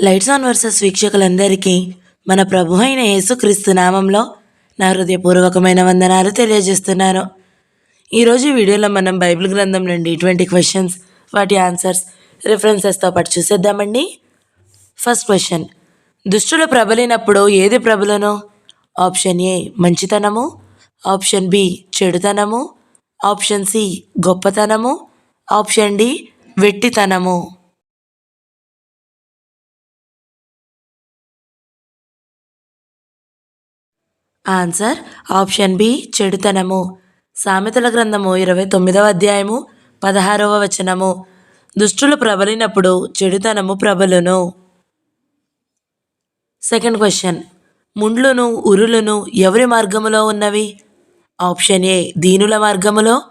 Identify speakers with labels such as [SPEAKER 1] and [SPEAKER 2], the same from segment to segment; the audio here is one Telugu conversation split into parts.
[SPEAKER 1] లైట్స్ ఆన్ వర్సెస్ వీక్షకులందరికీ మన ప్రభు అయిన యేసుక్రీస్తు నామంలో నా హృదయపూర్వకమైన వందనాలు తెలియజేస్తున్నాను. ఈరోజు వీడియోలో మనం బైబిల్ గ్రంథం నుండి ట్వంటీ క్వశ్చన్స్ వాటి ఆన్సర్స్ రిఫరెన్సెస్తో పాటు చూసేద్దామండి. ఫస్ట్ క్వశ్చన్ దుష్టుడు ప్రబలినప్పుడు ఏది ప్రబలను ఆప్షన్ ఏ మంచితనము. ఆప్షన్ బి చెడుతనము. ఆప్షన్ సి గొప్పతనము. ఆప్షన్ డి వెట్టితనము. ఆన్సర్ ఆప్షన్ బి చెడుతనము. సామెతల గ్రంథము ఇరవై తొమ్మిదవ అధ్యాయము పదహారవ వచనము. దుష్టులు ప్రబలినప్పుడు చెడుతనము ప్రబలును. సెకండ్ క్వశ్చన్ ముండ్లును ఉరులును ఎవరి మార్గములో ఉన్నవి? ఆప్షన్ ఏ దీనుల మార్గములో.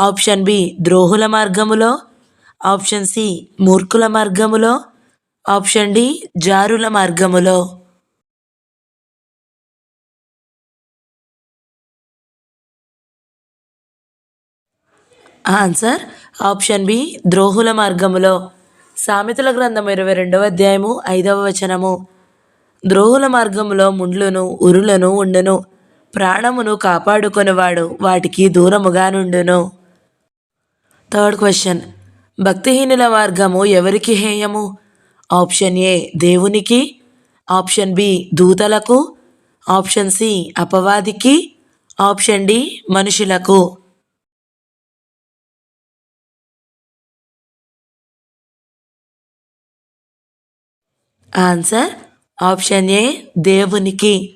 [SPEAKER 1] ఆప్షన్ బి ద్రోహుల మార్గములో. ఆప్షన్ సి మూర్ఖుల మార్గములో. ఆప్షన్ డి జారుల మార్గములో. ఆన్సర్ ఆప్షన్ బి ద్రోహుల మార్గములో. సామెతల గ్రంథం ఇరవై రెండవ అధ్యాయము ఐదవ వచనము. ద్రోహుల మార్గములో ముండ్లును ఉరులను ఉండును. ప్రాణమును కాపాడుకొనివాడు వాటికి దూరముగా నుండును. Third question. భక్తిహీనుల మార్గము ఎవరికి హేయము? ఆప్షన్ ఏ దేవునికి. ఆప్షన్ బి దూతలకు. ఆప్షన్ సి అపవాదికి. ఆప్షన్ డి మనుషులకు. ఆన్సర్ ఆప్షన్ ఏ దేవునికి.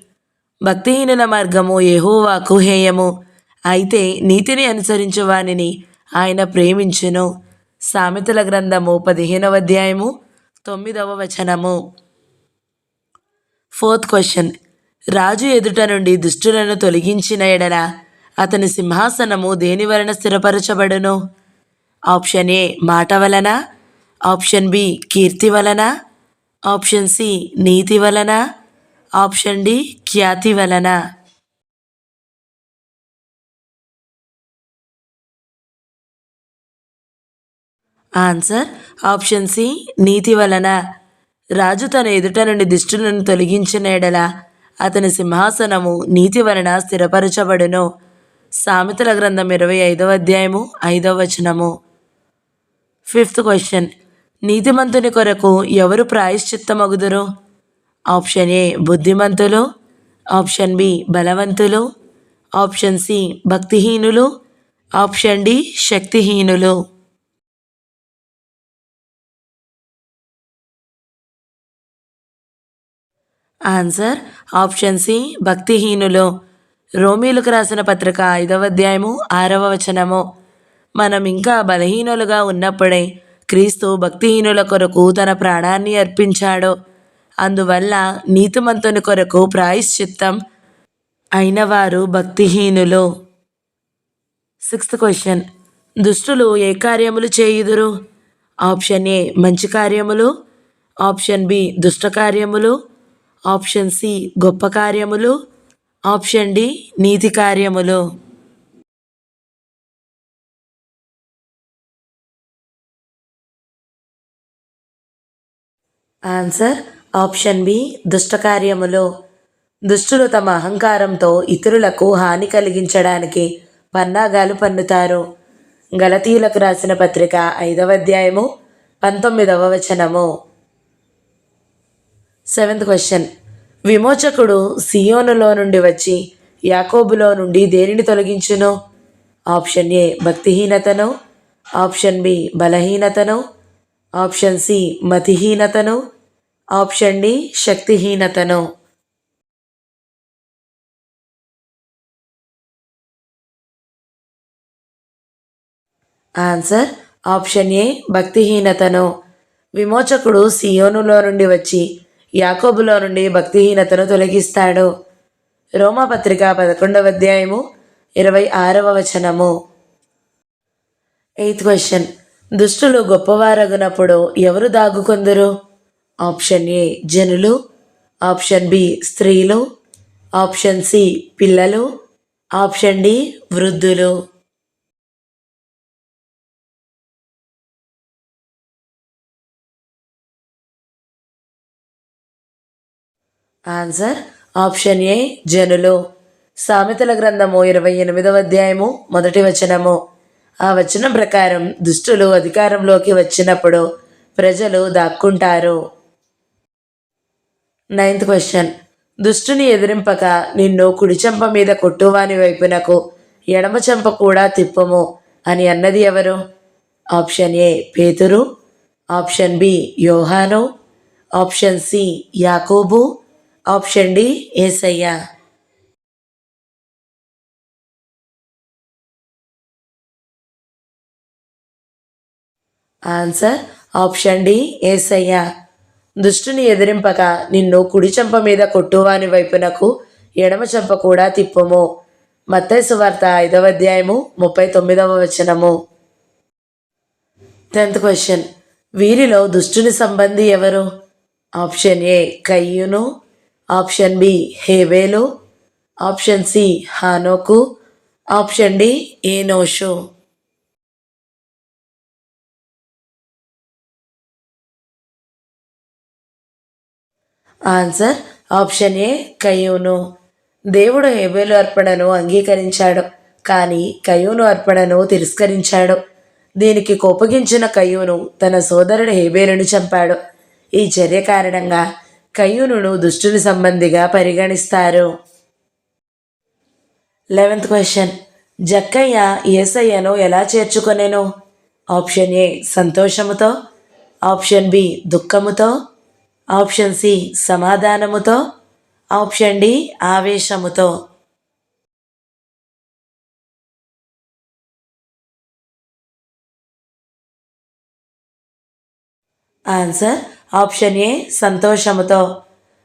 [SPEAKER 1] భక్తిహీనుల మార్గము యెహోవాకు హేయము. అయితే నీతిని అనుసరించు వానిని ఆయన ప్రేమించును. సామెతల గ్రంథము పదిహేనవ అధ్యాయము తొమ్మిదవ వచనము. ఫోర్త్ క్వశ్చన్ రాజు ఎదుట నుండి దుష్టులను తొలగించిన ఎడల అతని సింహాసనము దేని వలన స్థిరపరచబడును? ఆప్షన్ ఏ మాట వలన. ఆప్షన్ బి కీర్తి వలన. ఆప్షన్ సి నీతి వలన ఆప్షన్ డి ఖ్యాతి వలన. ఆన్సర్ ఆప్షన్ సి నీతి వలన. రాజు తన ఎదుట నుండి దిష్టులను తొలగించిన ఎడల అతని సింహాసనము నీతి వలన స్థిరపరచబడును. సామెతల గ్రంథం ఇరవై ఐదవ అధ్యాయము ఐదవ వచనము. Fifth question. నీతిమంతుని కొరకు ఎవరు ప్రాయశ్చిత్తమగుదురు? ఆప్షన్ ఏ బుద్ధిమంతులు. ఆప్షన్ బి బలవంతులు. ఆప్షన్ సి భక్తిహీనులు. ఆప్షన్ డి శక్తిహీనులు. ఆన్సర్ ఆప్షన్ సి భక్తిహీనులు. రోమీలకు రాసిన పత్రిక ఐదవ అధ్యాయము ఆరవ వచనము. మనం ఇంకా బలహీనులుగా ఉన్నప్పుడే క్రీస్తు భక్తిహీనుల కొరకు తన ప్రాణాన్ని అర్పించాడు అందువల్ల నీతిమంతుని కొరకు ప్రాయశ్చిత్తం అయిన వారు భక్తిహీనులు. సిక్స్త్ క్వశ్చన్ దుష్టులు ఏ కార్యములు చేయుదురు? ఆప్షన్ ఏ మంచి కార్యములు. ఆప్షన్ బి దుష్ట కార్యములు. ఆప్షన్ సి గొప్ప కార్యములు. ఆప్షన్ డి నీతి కార్యములు. ఆన్సర్ ఆప్షన్ బి దుష్టకార్యములో. దుష్టులు తమ అహంకారంతో ఇతరులకు హాని కలిగించడానికి పన్నాగాలు పన్నుతారు. గలతీయులకు రాసిన పత్రిక ఐదవ అధ్యాయము పంతొమ్మిదవ వచనము. సెవెంత్ క్వశ్చన్ విమోచకుడు సియోనులో నుండి వచ్చి యాకోబులో నుండి దేనిని తొలగించును? ఆప్షన్ ఏ భక్తిహీనతను. ఆప్షన్ బి బలహీనతను. ఆప్షన్ సి మతిహీనతను ఆప్షన్ డి శక్తిహీనతను. ఆన్సర్ ఆప్షన్ ఏ భక్తిహీనతను. విమోచకుడు సియోనులో నుండి వచ్చి యాకోబులో నుండి భక్తిహీనతను తొలగిస్తాడు. రోమపత్రిక పదకొండవ అధ్యాయము ఇరవై ఆరవ వచనము. Eighth question. దుష్టులు గొప్పవారగునప్పుడు ఎవరు దాగుకొందరు? ఆప్షన్ ఏ జనులు ఆప్షన్ బి స్త్రీలు ఆప్షన్ సి పిల్లలు ఆప్షన్ డి వృద్ధులు. ఆన్సర్ ఆప్షన్ ఏ జనులు. సామెతల గ్రంథము ఇరవై ఎనిమిదవ అధ్యాయము మొదటి వచనము. ఆ వచనం ప్రకారం దుష్టులు అధికారంలోకి వచ్చినప్పుడు ప్రజలు దాక్కుంటారు. Ninth question. దుష్టుని ఎదిరింపక నిన్ను కుడి చెంప మీద కొట్టువాని వైపునకు ఎడమ చెంప కూడా తిప్పము అని అన్నది ఎవరు? ఆప్షన్ ఏ పేతురు ఆప్షన్ బి యోహాను ఆప్షన్ సి యాకోబు ఆప్షన్ డి ఏసయ్య. ఆన్సర్ ఆప్షన్ డి ఏసయ్య దుష్టుని ఎదిరింపక నిన్ను కుడి చెంప మీద కొట్టువాని వైపునకు ఎడమ చెంప కూడా తిప్పము. మత్తైసు వార్త ఐదవ అధ్యాయము ముప్పై తొమ్మిదవ వచనము. Tenth question. వీరిలో దుష్టుని సంబంధి ఎవరు? ఆప్షన్ ఏ కయ్యూను. ఆప్షన్ బి హేవేలు ఆప్షన్ సి హానోకు. ఆప్షన్ డి ఏనోషు. ఆన్సర్ ఆప్షన్ ఏ కయూను. దేవుడు హేబేలు అర్పణను అంగీకరించాడు కానీ కయూను అర్పణను తిరస్కరించాడు. దీనికి కోపగించిన కయూను తన సోదరుడు హేబేలును చంపాడు. ఈ చర్య కారణంగా కయూనును దుష్టుని సంబంధిగా పరిగణిస్తారు. Eleventh question. జక్కయ్య ఏసయ్యను ఎలా చేర్చుకొనేను? ఆప్షన్ ఏ సంతోషముతో. ఆప్షన్ బి దుఃఖముతో. ఆప్షన్ సి సమాధానముతో. ఆప్షన్ డి ఆవేశముతో. ఆన్సర్ ఆప్షన్ ఏ సంతోషముతో.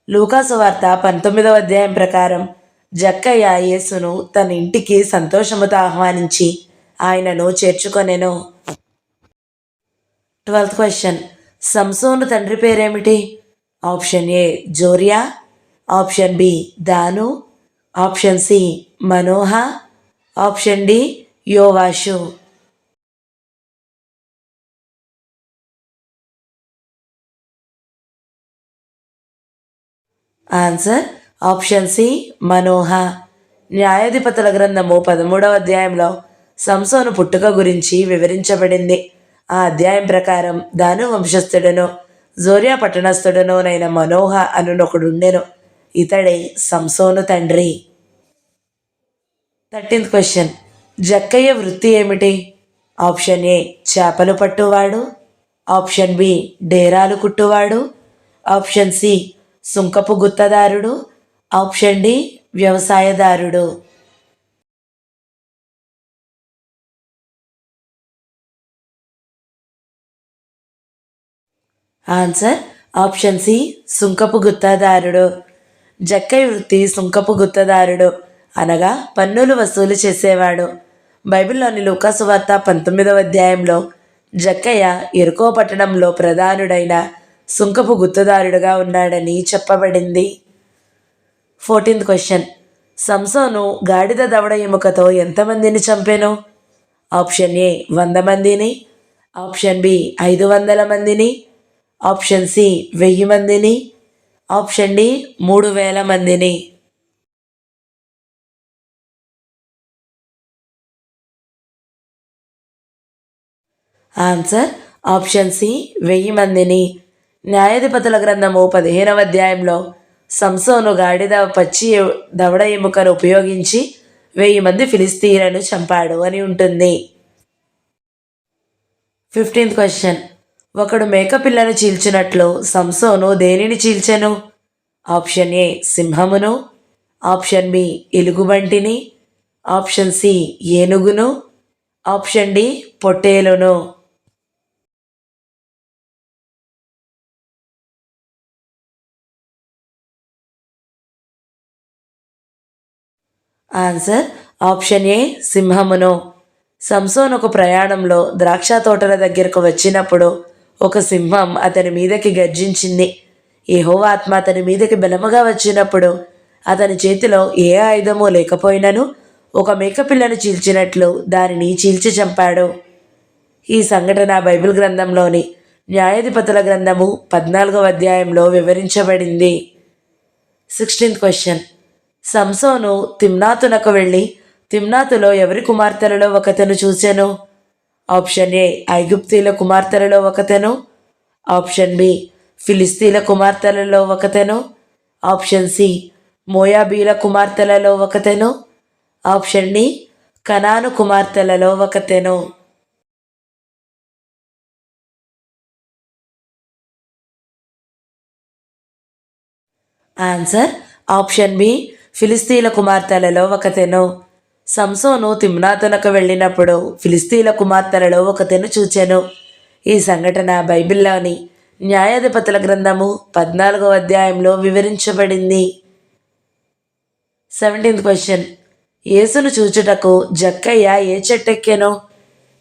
[SPEAKER 1] లూకాసు వార్త పంతొమ్మిదవ అధ్యాయం ప్రకారం జక్కయ్య యేసును తన ఇంటికి సంతోషముతో ఆహ్వానించి ఆయనను చేర్చుకొనెను. ట్వెల్త్ క్వశ్చన్ సంసోను తండ్రి పేరేమిటి? ఆప్షన్ ఏ జోరియా ఆప్షన్ బి దాను ఆప్షన్ సి మనోహ ఆప్షన్ డి యోవాషు. ఆన్సర్ ఆప్షన్ సి మనోహ. న్యాయాధిపతుల గ్రంథము పదమూడవ అధ్యాయంలో సంసోను పుట్టుక గురించి వివరించబడింది. ఆ అధ్యాయం ప్రకారం దాను వంశస్థుడను. జోరియా పట్టణస్థుడనునైన మనోహ అనునొకడుండెను. ఇతడే సంసోను తండ్రి. Thirteenth question. జక్కయ్య వృత్తి ఏమిటి? ఆప్షన్ ఏ చేపలు పట్టువాడు. ఆప్షన్ బి డేరాలు కుట్టువాడు. ఆప్షన్ సి సుంకపు గుత్తదారుడు. ఆప్షన్ డి వ్యవసాయదారుడు. ఆన్సర్ ఆప్షన్ సి సుంకపు గుత్తదారుడు. జక్కై వృత్తి సుంకపు గుత్తదారుడు. అనగా పన్నులు వసూలు చేసేవాడు. బైబిల్లోని లూకాసు వార్త పంతొమ్మిదవ అధ్యాయంలో జక్కయ్య ఎరుకో పట్టణంలో ప్రధానుడైన సుంకపు గుత్తదారుడుగా ఉన్నాడని చెప్పబడింది. ఫోర్టీన్త్ క్వశ్చన్ సంసోను గాడిద దవడ ఎముకతో ఎంతమందిని చంపాను? ఆప్షన్ ఏ వంద మందిని. ఆప్షన్ బి ఐదు వందల మందిని. ఆప్షన్ సి వెయ్యి మందిని. ఆప్షన్ డి మూడు వేల మందిని. ఆన్సర్ ఆప్షన్ సి వెయ్యి మందిని. న్యాయాధిపతుల గ్రంథము పదిహేనవ అధ్యాయంలో సంసోను గాడిద పచ్చి దవడ ఎముకను ఉపయోగించి వెయ్యి మంది ఫిలిస్తీన్లను చంపాడు అని ఉంటుంది. Fifteenth question. ఒకడు మేకపిల్లను చీల్చినట్లు సంసోను దేనిని చీల్చెను? ఆప్షన్ ఏ సింహమును ఆప్షన్ బి ఎలుగుబంటిని ఆప్షన్ సి ఏనుగును ఆప్షన్ డి పొట్టేలును. ఆన్సర్ ఆప్షన్ ఏ సింహమును. సంసోన్ ఒక ప్రయాణంలో ద్రాక్ష తోటల దగ్గరకు వచ్చినప్పుడు ఒక సింహం అతని మీదకి గర్జించింది. ఏహో ఆత్మ అతని మీదకి బలముగా వచ్చినప్పుడు అతని చేతిలో ఏ ఆయుధమో లేకపోయినను ఒక మేకపిల్లను చీల్చినట్లు దానిని చీల్చి చంపాడు. ఈ సంఘటన బైబిల్ గ్రంథంలోని న్యాయాధిపతుల గ్రంథము పద్నాలుగవ అధ్యాయంలో వివరించబడింది. Sixteenth question. సంసోను తిమ్నాతునకు వెళ్ళి తిమ్నాతులో ఎవరి కుమార్తెలలో ఒకతను చూశాను? ఆప్షన్ ఏ ఐగుప్తీల కుమార్తెలలో ఒకతను. ఆప్షన్ బి ఫిలిస్తీన్ల కుమార్తెలలో ఒకతను. ఆప్షన్ సి మోయాబీల కుమార్తెలలో ఒకతెను. ఆప్షన్ డి కనాను కుమార్తెలలో ఒకతెను. ఆన్సర్ ఆప్షన్ బి ఫిలిస్తీన్ల కుమార్తెలలో ఒకతెను. సంసోను తిమ్నాతునకు వెళ్ళినప్పుడు ఫిలిస్తీన్ల కుమార్తెలలో ఒకతెను చూచాను. ఈ సంఘటన బైబిల్లోని న్యాయాధిపతుల గ్రంథము పద్నాలుగవ అధ్యాయంలో వివరించబడింది. సెవెంటీన్త్ క్వశ్చన్ యేసును చూచుటకు జక్కయ్య ఏ చెట్టు ఎక్కాను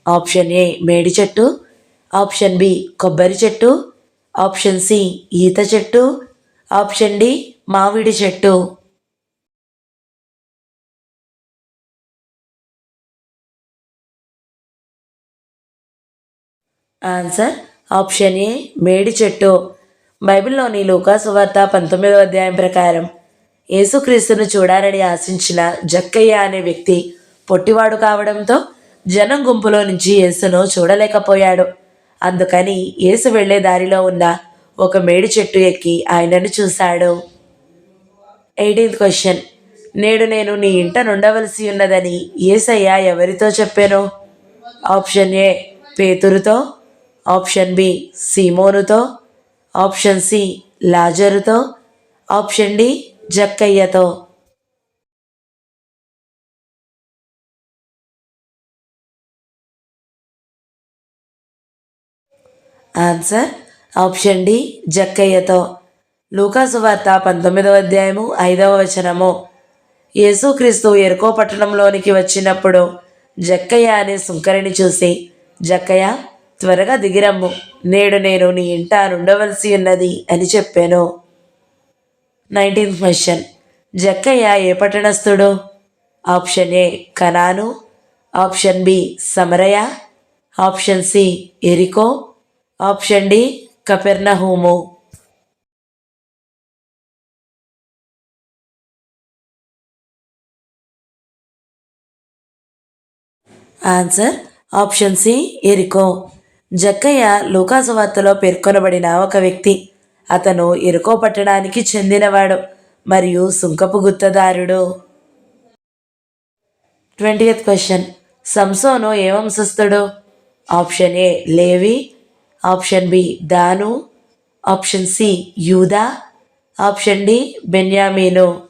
[SPEAKER 1] ఆప్షన్ ఏ మేడి చెట్టు. ఆప్షన్ బి కొబ్బరి చెట్టు. ఆప్షన్ సి ఈత చెట్టు. ఆప్షన్ డి మామిడి చెట్టు. ఆన్సర్ ఆప్షన్ ఏ మేడి చెట్టు. బైబిల్లోని లూకాసు వార్త పంతొమ్మిదవ అధ్యాయం ప్రకారం యేసుక్రీస్తును చూడాలని ఆశించిన జక్కయ్య అనే వ్యక్తి పొట్టివాడు కావడంతో జనం గుంపులో నుంచి యేసును చూడలేకపోయాడు. అందుకని యేసు వెళ్ళే దారిలో ఉన్న ఒక మేడి చెట్టు ఎక్కి ఆయనను చూశాడు. ఎయిటీన్త్ క్వశ్చన్ నేడు నేను నీ ఇంట నుండవలసి ఉన్నదని ఏసయ్య ఎవరితో చెప్పాను? ఆప్షన్ ఏ పేతురుతో ఆప్షన్ బి సీమోనుతో ఆప్షన్ సి లాజరుతో ఆప్షన్ డి జక్కయ్యతో. ఆన్సర్ ఆప్షన్ డి జక్కయ్యతో. లూకాసు వార్త పంతొమ్మిదవ అధ్యాయము ఐదవ వచనము. యేసుక్రీస్తు ఎరుకో పట్టణంలోనికి వచ్చినప్పుడు జక్కయ్య అనే సుంకరిని చూసి జక్కయ్య త్వరగా దిగిరమ్ము. నేడు నేను నీ ఇంట ఉండవలసి ఉన్నది అని చెప్పాను. Nineteenth question. జక్కయ్య ఏ పట్టణస్థుడు? ఆప్షన్ ఏ కనాను ఆప్షన్ బి సమరయ. ఆప్షన్ సి ఎరికో. ఆప్షన్ డి కపెర్నహూము. ఆన్సర్ ఆప్షన్ సి ఎరికో. జక్కయ్య లూకాసు వార్తలో పేర్కొనబడిన ఒక వ్యక్తి. అతను ఇరుకో పట్టణానికి చెందినవాడు మరియు సుంకపు గుత్తదారుడు. Twenty question. సంసోను ఏ వంశస్థుడు ఆప్షన్ ఏ లేవి. ఆప్షన్ బి దాను. ఆప్షన్ సి యూదా. ఆప్షన్ డి బెన్యామీను.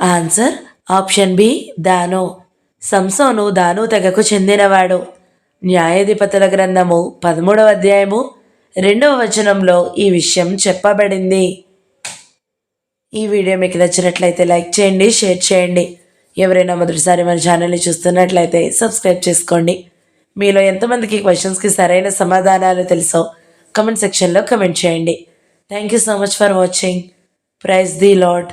[SPEAKER 1] ఆన్సర్ ఆప్షన్ బి దాను. సంసోను దాను తెగకు చెందినవాడు. న్యాయాధిపతుల గ్రంథము పదమూడవ అధ్యాయము రెండవ వచనంలో ఈ విషయం చెప్పబడింది. ఈ వీడియో మీకు నచ్చినట్లయితే లైక్ చేయండి షేర్ చేయండి. ఎవరైనా మొదటిసారి మన ఛానల్ని చూస్తున్నట్లయితే సబ్స్క్రైబ్ చేసుకోండి. మీలో ఎంతమందికి క్వశ్చన్స్కి సరైన సమాధానాలు తెలుసో కమెంట్ సెక్షన్లో కమెంట్ చేయండి. Thank you so much for watching praise the Lord